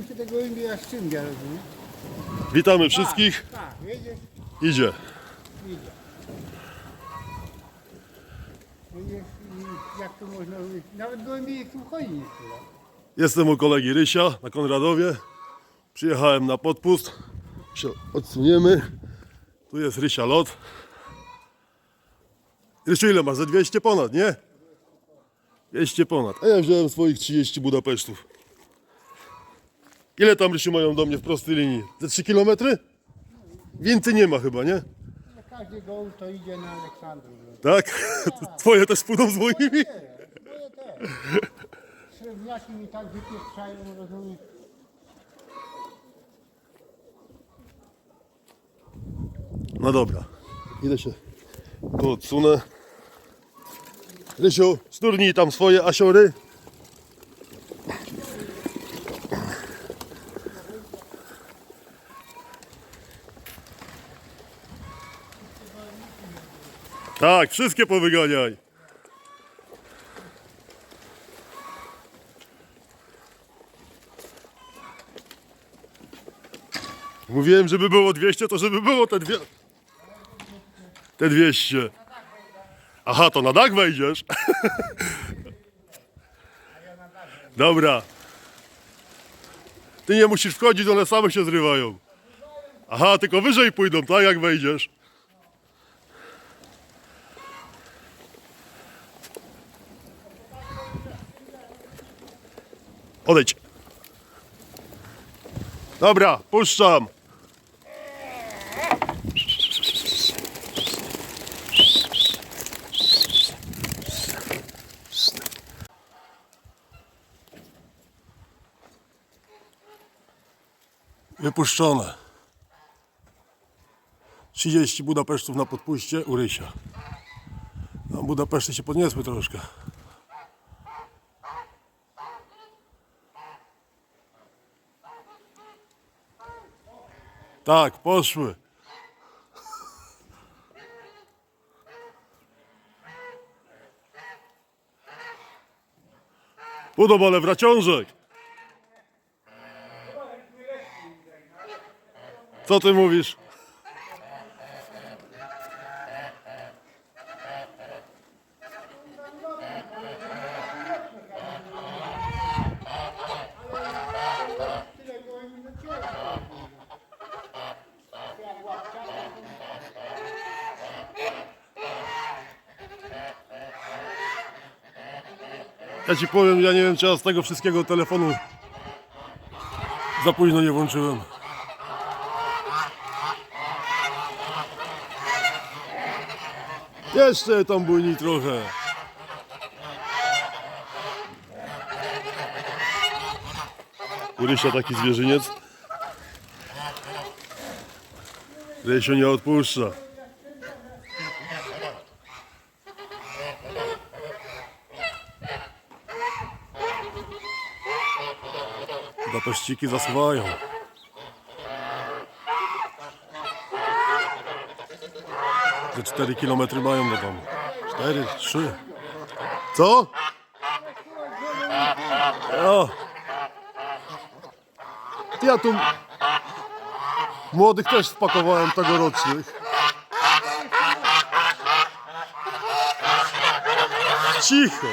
bym się tego jak ściąga, rozumiesz? Witamy wszystkich. Tak, jedziesz, Idzie. idzie. Jedziesz i jak to można powiedzieć, nawet gołębie tu chodzi nie tyle. Jestem u kolegi Rysia na Konradowie. Przyjechałem na podpust. Się odsuniemy. Tu jest Rysia lot. Rysiu ile masz? Za 200 ponad, nie? 200 ponad. A ja wziąłem swoich 30 Budapesztów. Ile tam Rysiu mają do mnie w prostej linii? Ze 3 km? Więcej nie ma chyba, nie? Każdy gołąb to idzie na Aleksandrów. Tak? Twoje też pójdą z moimi? Moje też. Średniaki mi tak wypieprzają, rozumiesz? No dobra. Idę się tu odsunę. Rysiu, sznurnij tam swoje asiory. Tak, wszystkie powyganiaj. Mówiłem, żeby było 200, to żeby było te dwie... Te 200. Aha, to na dach wejdziesz. Dobra. Ty nie musisz wchodzić, one same się zrywają. Aha, tylko wyżej pójdą, tak jak wejdziesz. Odejdź. Dobra, puszczam. Wypuszczone. 30 Budapesztów na podpuście u Rysia. No, Budapeszty się podniosły troszkę. Tak, poszły. Podobale wraciążek. Co ty mówisz? Ja ci powiem, ja nie wiem, czy ja z tego wszystkiego telefonu za późno nie włączyłem. Jeszcze tam bujni trochę. Urysia taki zwierzyniec. Rysio nie odpuszcza. Budapeszciki zasuwają. Te 4 km mają do domu. 4, 3. Co? O. Ja tu młodych też spakowałem tegorocznych. Cicho.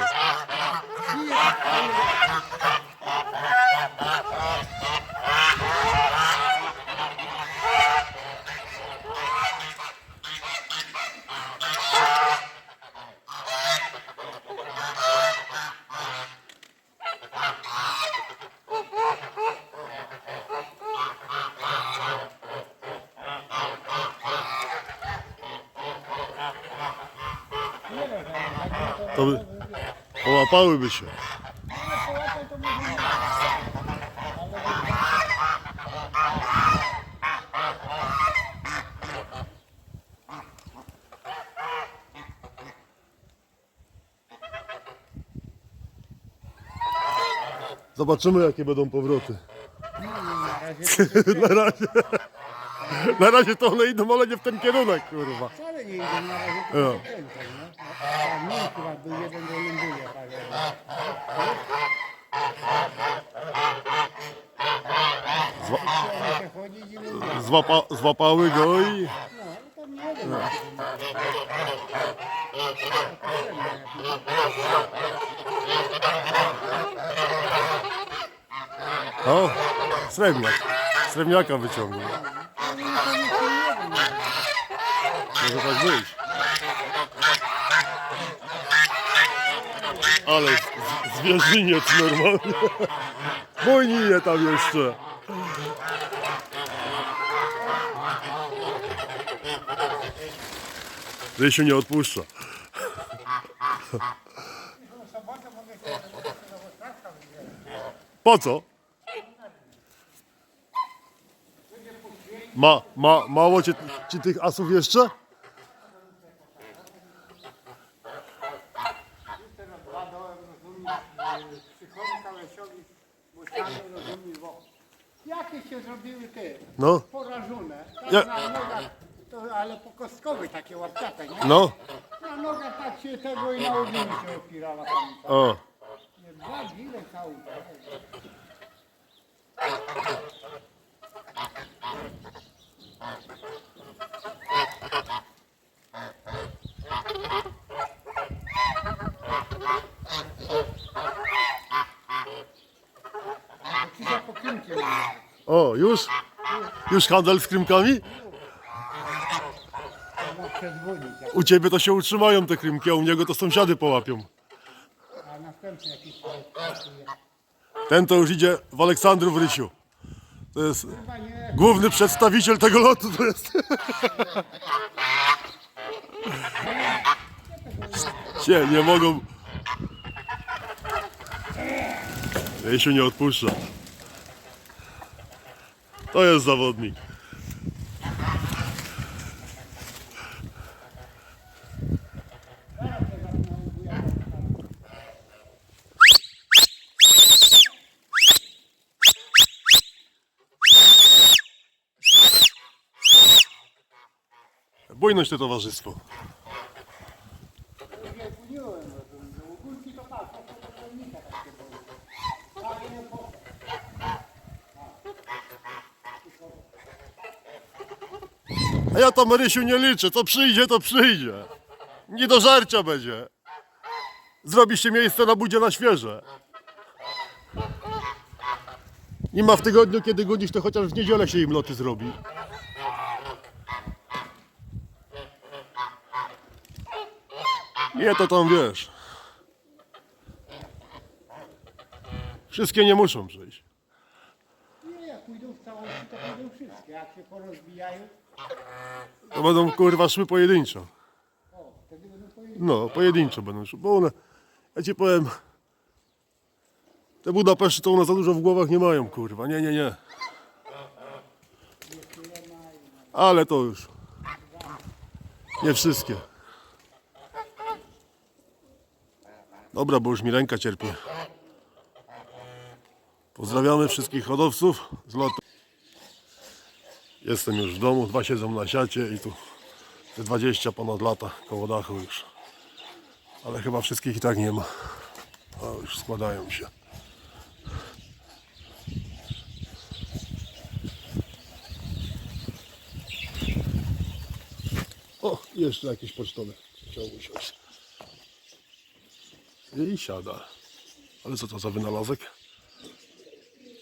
To by połapałyby się. Zobaczymy jakie będą powroty. Na razie. Na razie to one idą, ale nie w ten kierunek, kurwa. Wcale nie idę na razie, tylko zakręcam, no. Tam nie chyba był jeden do tak. mówię. Złapa, złapały go i... No, ale tam nie jeden. O, srebrniak. Srebrniaka wyciągnął. Może tak być. Ale z- zwierzyniec normalnie. Bojnije tam jeszcze. Rysiu nie odpuszcza. Po co? Ma, ma, mało ci, ci tych asów jeszcze? Jakie się zrobiły te No, porażone. Tak Ja- na nogach, to, ale po kostkowe takie łapciate, nie? no, Na nogach tak się tego i na ogień się opierała tam. o. Nie, dwa ile cały. Już? Już handel z krymkami? U ciebie to się utrzymają te krymki, a u niego to sąsiady połapią. Ten to już idzie w Aleksandrów Rysiu. To jest główny przedstawiciel tego lotu. To jest. Nie, nie mogą. Rysiu nie odpuszcza. To jest zawodnik. Bujność to towarzystwo. nie puniłem, rozumiem. Ogólki to tak, to to pojemnika takie były. Tak, nie po- A ja tam Rysiu nie liczę, co przyjdzie, to przyjdzie. Nie do żarcia będzie. Zrobiście miejsce na budzie na świeże. Nie ma w tygodniu, kiedy godzisz, to chociaż w niedzielę się im loty zrobi. Nie, to tam wiesz. Wszystkie nie muszą przyjść. Nie, jak pójdą w całości, to pójdą wszystkie. Jak się porozbijają, To będą kurwa szły pojedynczo. No, pojedynczo będą szły, bo one, ja ci powiem, te Budapeszty to one za dużo w głowach nie mają, kurwa, nie, nie, nie. Ale to już, nie wszystkie. Dobra, bo już mi ręka cierpi. Pozdrawiamy wszystkich hodowców z lotu. Jestem już w domu, dwa siedzą na siacie i tu te 20 ponad lata koło dachu już. Ale chyba wszystkich i tak nie ma. A już składają się. O, jeszcze jakiś pocztowy chciał usiąść. I siada. Ale co to za wynalazek?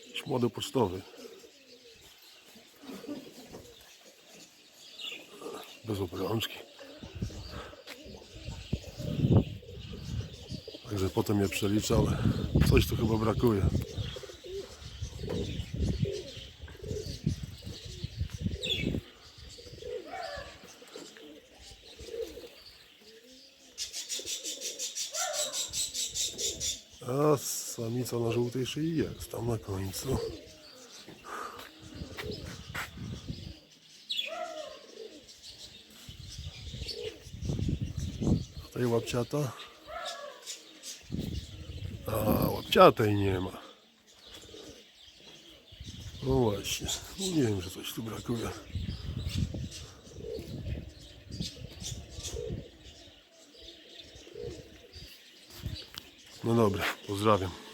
Jakiś młody pocztowy. Bez obrączki. Także potem je przeliczę, ale coś tu chyba brakuje. A samica na żółtej szyi jest tam na końcu. Tutaj łapciata. A, łapciatej nie ma. No właśnie, mówiłem, że coś tu brakuje. No dobra, pozdrawiam.